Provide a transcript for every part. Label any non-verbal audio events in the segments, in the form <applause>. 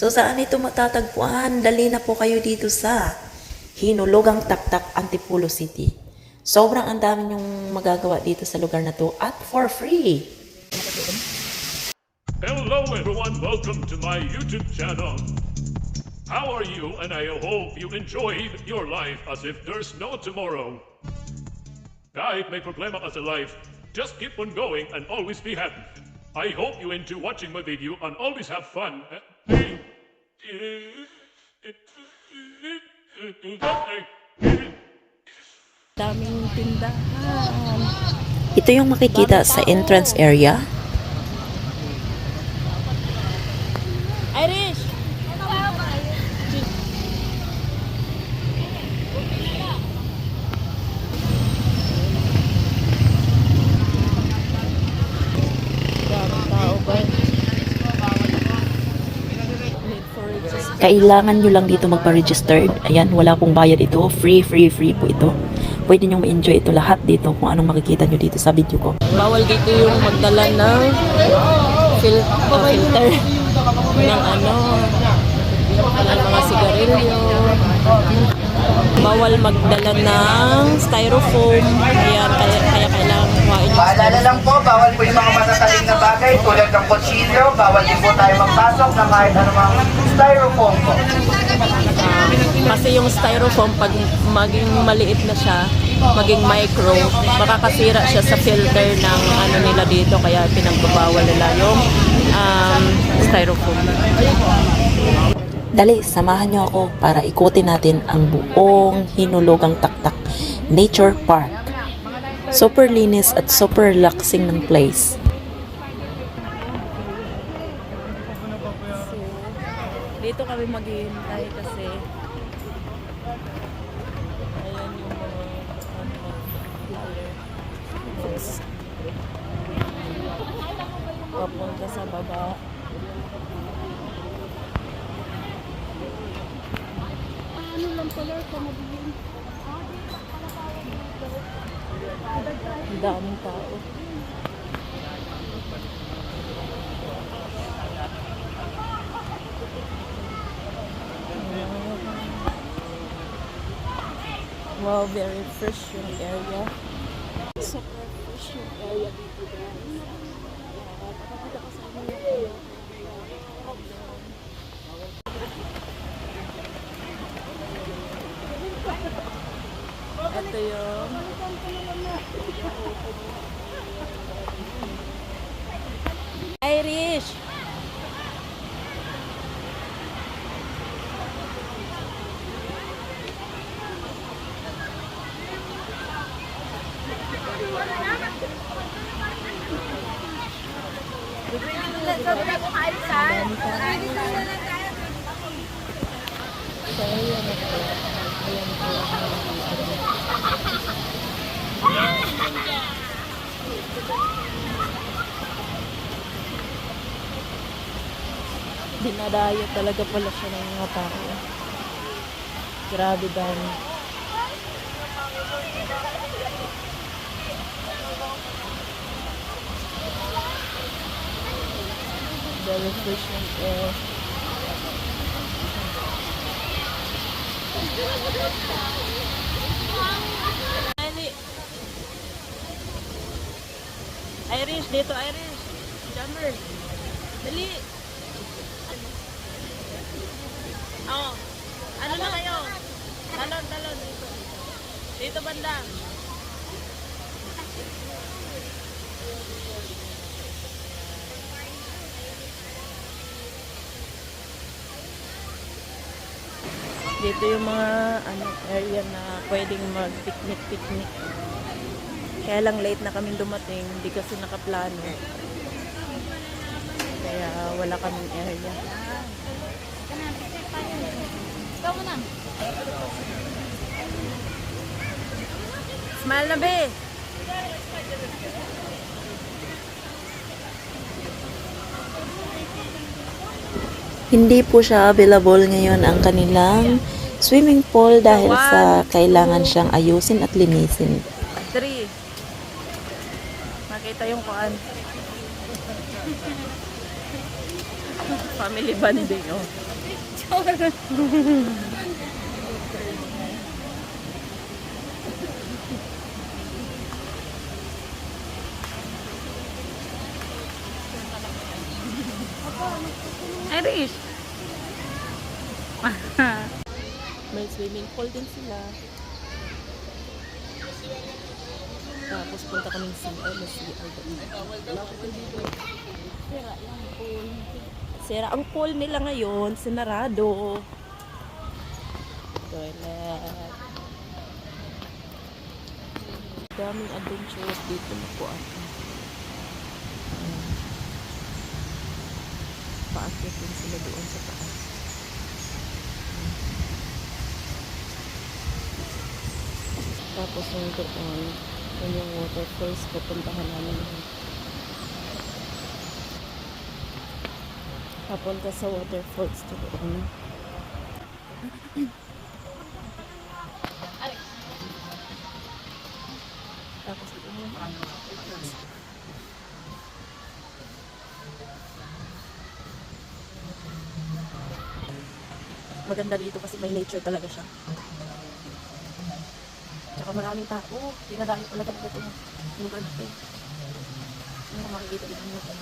So saan ito matatagpuan? Dali na po kayo dito sa Hinulugang Taktak, Antipolo City. Sobrang ang dami niyong magagawa dito sa lugar na to at for free. Hello everyone, welcome to my YouTube channel. How are you? And I hope you enjoyed your life as if there's no tomorrow. Kahit may problema ka sa life, just keep on going and always be happy. I hope you enjoy watching my video and always have fun. Daming tindahan. Ito yung makikita sa entrance area. Irish! Daming tao ba? Need for register. Kailangan nyo lang dito magpa-registered. Ayan, wala pong bayad ito. Free, free, free po ito. Pwede nyo ma-enjoy ito lahat dito kung anong makikita nyo dito sa video ko. Bawal dito yung magdala ng fil- uh, filter ng ano, ng mga sigarilyo. Bawal magdala ng styrofoam. Ayan, kaya, kaya kailangan kuhain yung Paalala lang po, bawal po yung mga na bagay tulad ng kutsilyo, bawal din po tayo magpasok ng kahit anumang styrofoam po. Kasi yung styrofoam, pag maging maliit na siya, maging micro, makakasira siya sa filter ng ano nila dito, kaya pinagbabawal nila yung um, styrofoam. Dali, samahan nyo ako para ikutin natin ang buong Hinulugang Taktak Nature Park. Super linis at super relaxing ng place. Dito kami maghihintay kasi ayan yung mga ano. Papunta sa baba. Ang daming tao. Wow, very fresh yung area. Super fresh yung area dito guys. Yeah, pakikita ko sa inyo yung area. Ito yung Irish! So, ayan na po. Ayan po ang nakikita. Dinadayo talaga pala siya ng mga tao. Grabe dami. Very fresh yung air. Irish, dito Irish. Jammer. Dali. Oh. Ano na kayo? Talon, talon. Dito. Dito banda. Dito yung mga ano area na pwedeng mag-picnic-picnic. Kaya lang late na kaming dumating, hindi kasi nakaplano. Kaya wala kaming area. Smile na be! Hindi po siya available ngayon ang kanilang swimming pool dahil sa kailangan siyang ayusin at linisin. Three. Makita yung kuan. <laughs> Family bonding, oh. Irish. May swimming pool din sila. Tapos punta kaming CR, may CR doon. Sira yung pool. Sira ang pool nila ngayon, sinarado. Toilet. Daming adventures dito na po ako. Paakyat din sila doon sa taas. Tapos yung doon, yun yung waterfalls, pupuntahan namin yun. Papunta sa waterfalls to doon. Tapos doon. Maganda dito kasi may nature talaga siya. Tsaka maraming tao. Dinadami pala talaga ito. Lugar na ito. Ano makikita din mo ito.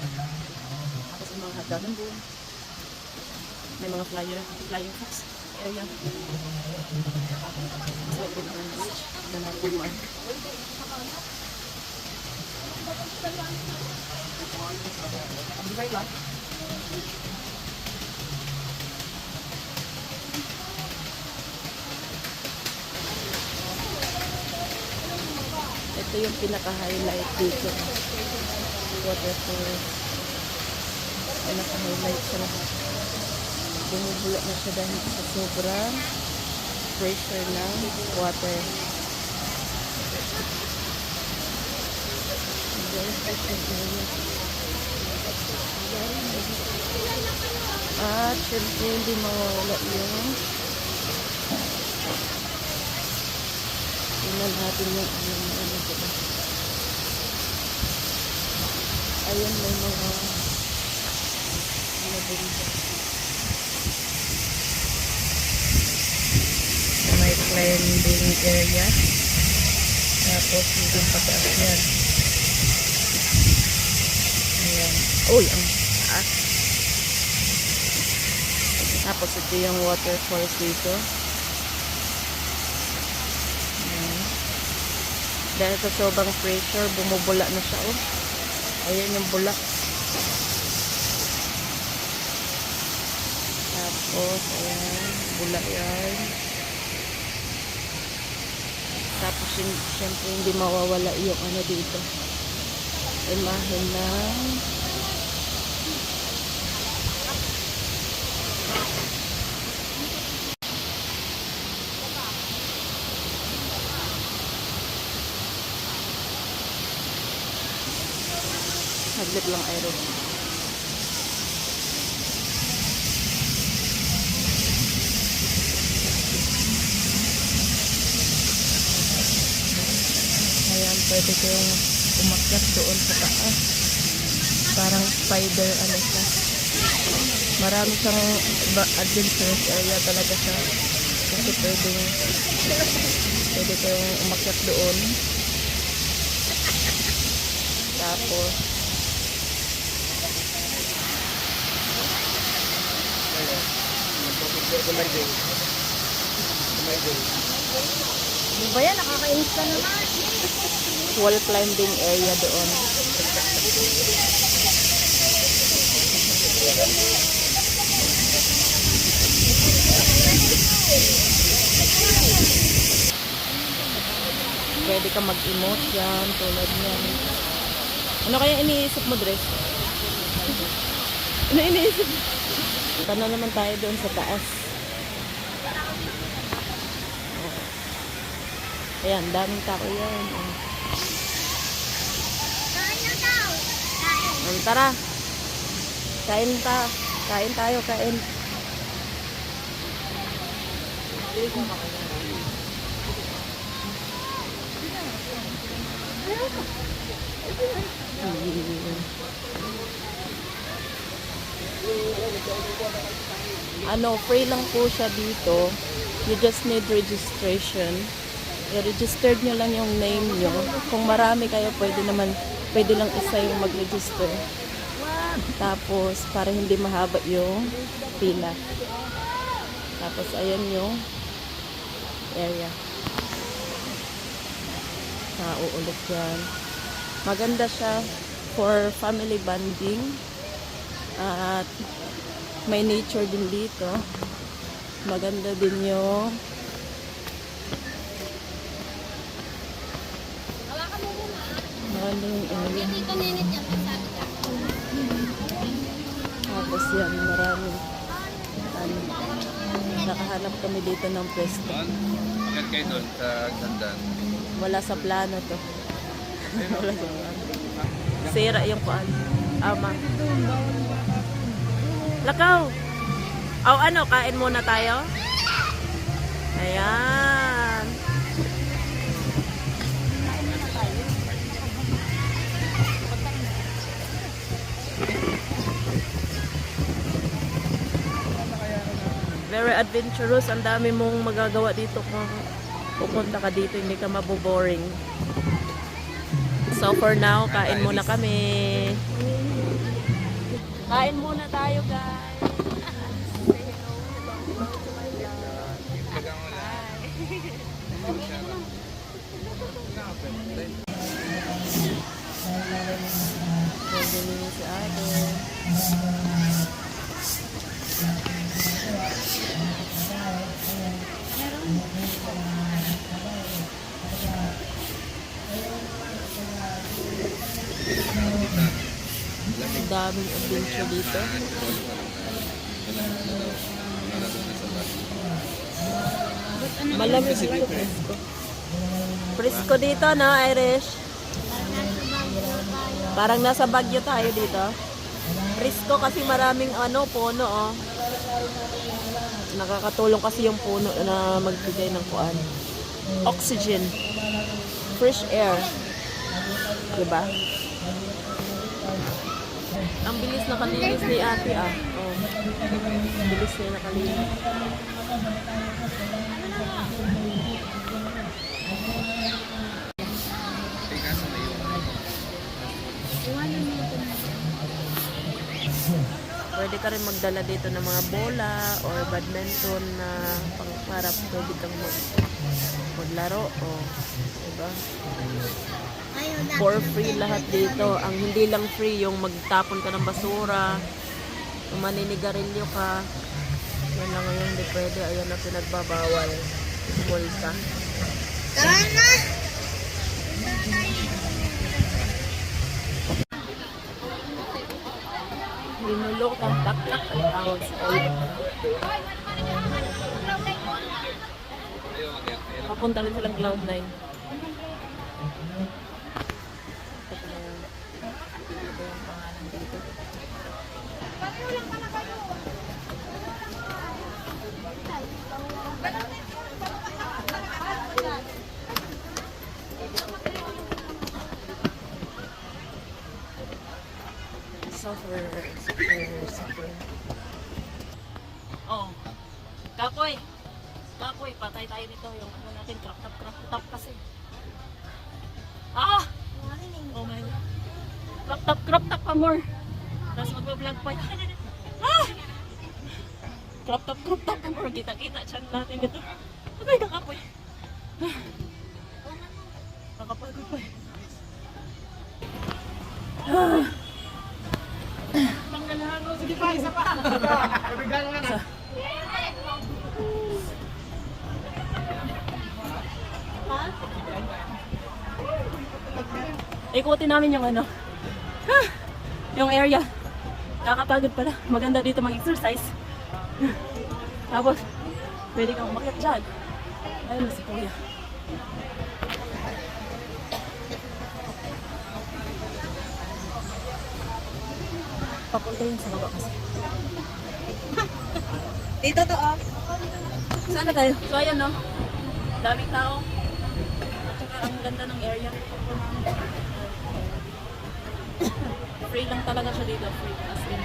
Tapos yung mga hagdanan doon. May mga flyer, flyer fox area. Sa likod ng beach. Na napunuan. Di ba? Ito yung pinaka-highlight dito. Waterfall. Pinaka-highlight sa lahat. Bumubula na siya dahil sa sobrang pressure ng water. At syempre hindi mawawala yung Tingnan natin yung ano dito. Ayan may mga ano din dito. May climbing area. Tapos yung pataas yan. Ayan. Uy, ang taas. Tapos ito yung waterfalls dito. Ayan. Dahil sa sobrang pressure, bumubula na siya, oh. Ayan yung bulak. Tapos, ayan, bula yan. Tapos, syempre, hindi mawawala yung ano dito. Imahe ng Saglit lang, Iron. Ayan, pwede kayong umakyat doon sa taas. Parang spider, ano siya. Marami siyang adventurous area talaga siya. Kasi pwedeng, pwede kayong umakyat doon. Tapos, Di ba yan? Nakaka-insta naman. wall climbing area doon. Pwede ka mag-emote yan, tulad niyan. Ano kaya iniisip mo, Dress? ano iniisip mo? Punta na naman tayo doon sa taas. Ayan, daming tao yan. Um, tara. Kain ta. Kain tayo, kain. Ano, free lang po siya dito. You just need registration. I-register nyo lang yung name nyo. Kung marami kayo, pwede naman, pwede lang isa yung mag-register. Tapos, para hindi mahaba yung pila. Tapos, ayan yung area. Nauulit yan. Maganda siya for family bonding. At may nature din dito. Maganda din yung maganda yung yan, ka. Tapos yan, maraming ano, nakahanap kami dito ng pwesto. Agad kayo doon sa sandan. Wala sa plano to. Wala sa plano. Sira yung paan. Ama. Lakaw! Aw, ano, kain muna tayo? Ayan. Very adventurous. Ang dami mong magagawa dito kung pupunta ka dito. Hindi ka maboboring. So for now, kain muna kami. Kain muna tayo, guys. Si <laughs> ate. Ang daming adventure dito. Malamig dito, Frisco. Frisco dito, no, Irish? Parang nasa Baguio tayo dito. Frisco kasi maraming ano, puno, oh. Nakakatulong kasi yung puno na magbigay ng kuan. Oxygen. Fresh air. Diba? Ang bilis nakalinis ni ate ah. Oh. Bilis niya nakalinis. Pwede ka rin magdala dito ng mga bola or badminton na pangharap pwede kang mag maglaro o diba? For free lahat dito. Ang hindi lang free yung magtapon ka ng basura, yung maninigarilyo ka. Yan lang ngayon, hindi pwede. Ayan na pinagbabawal. Multa. Tara na! Linulok ang tawag sa ulo. Papunta rin silang Cloud9. Ito yung pangalan dito. Suffer, suffer, suffer. Oh. Kapoy! Kapoy, patay tayo nito. Yung ano natin, crop top, crop top kasi. Ah! Oh my God. Crop top, crop top pa more. Tapos mag-vlog pa yan. Ah! Crop top, crop top pa more. Kita-kita chan natin ito. Okay, kakapoy. Ah. Nakapagod pa eh. Ah. Ikutin namin yung ano. Ah, yung area. Nakakapagod pala. Maganda dito mag-exercise. Tapos, pwede kang umakyat dyan. Ayun na si Kuya. Papunta yun sa baba kasi. <laughs> Dito to oh. Saan na tayo? So ayan no. Daming tao. Tsaka ang ganda ng area. Free lang talaga siya dito. Free. As in.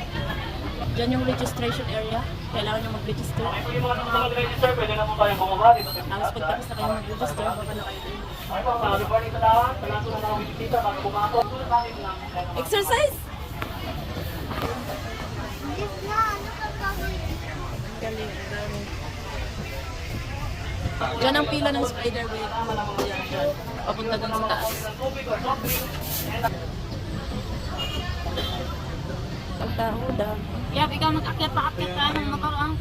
Diyan yung registration area. Kailangan nyo mag-register. Yung mga mag-register, pwede na po tayo bumaba dito. Tapos pagtapos na kayo mag-register, baka na kayo dito. Exercise! Galing, galing. Diyan ang pila ng spider web. Papunta dun sa taas. Dami. Kaya ikaw mag-akyat pa-akyat ka ng motor ang